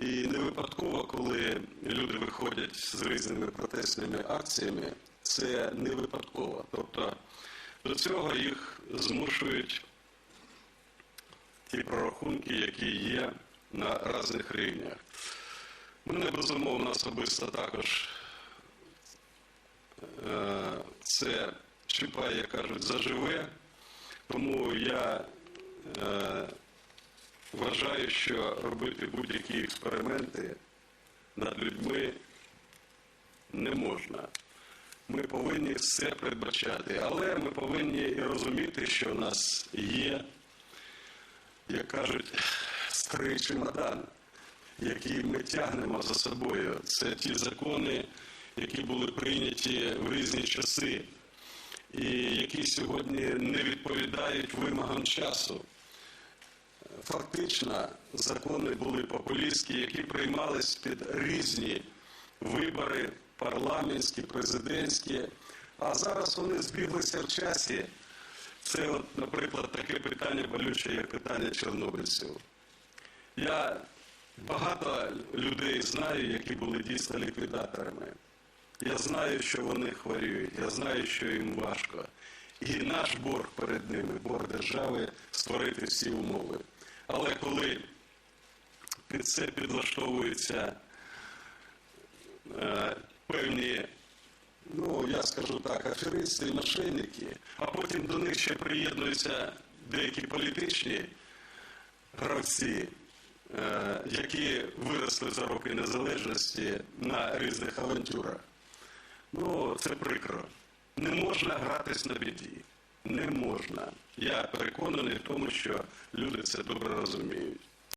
І не випадково, коли люди виходять з різними протестними акціями, це не випадково. Тобто до цього їх змушують ті прорахунки, які є на різних рівнях. Мене безумовно особисто також е, це чіпає, як кажуть, заживе. Тому я вважаю, що робити будь-які експерименти над людьми не можна. Ми повинні все передбачати, але ми повинні і розуміти, що в нас є, як кажуть, старий чемодан, який ми тягнемо за собою. Це ті закони, які були прийняті в різні часи і які сьогодні не відповідають вимогам часу. Фактично, закони були популістські, які приймались під різні вибори, парламентські, президентські, а зараз вони збіглися в часі. Це, от, наприклад, таке питання болюче, як питання чорнобильців. Я багато людей знаю, які були дійсно ліквідаторами. Я знаю, що вони хворіють, я знаю, що їм важко. І наш борг перед ними, борг держави, створити всі умови. Але коли під це підлаштовуються е, певні, ну я скажу так, аферисти і мошенники, а потім до них ще приєднуються деякі політичні гравці, е, які виросли за роки незалежності на різних авантюрах. Ну, це прикро. Не можна гратись на біді. Не можна. Я переконаний в тому, що люди це добре розуміють.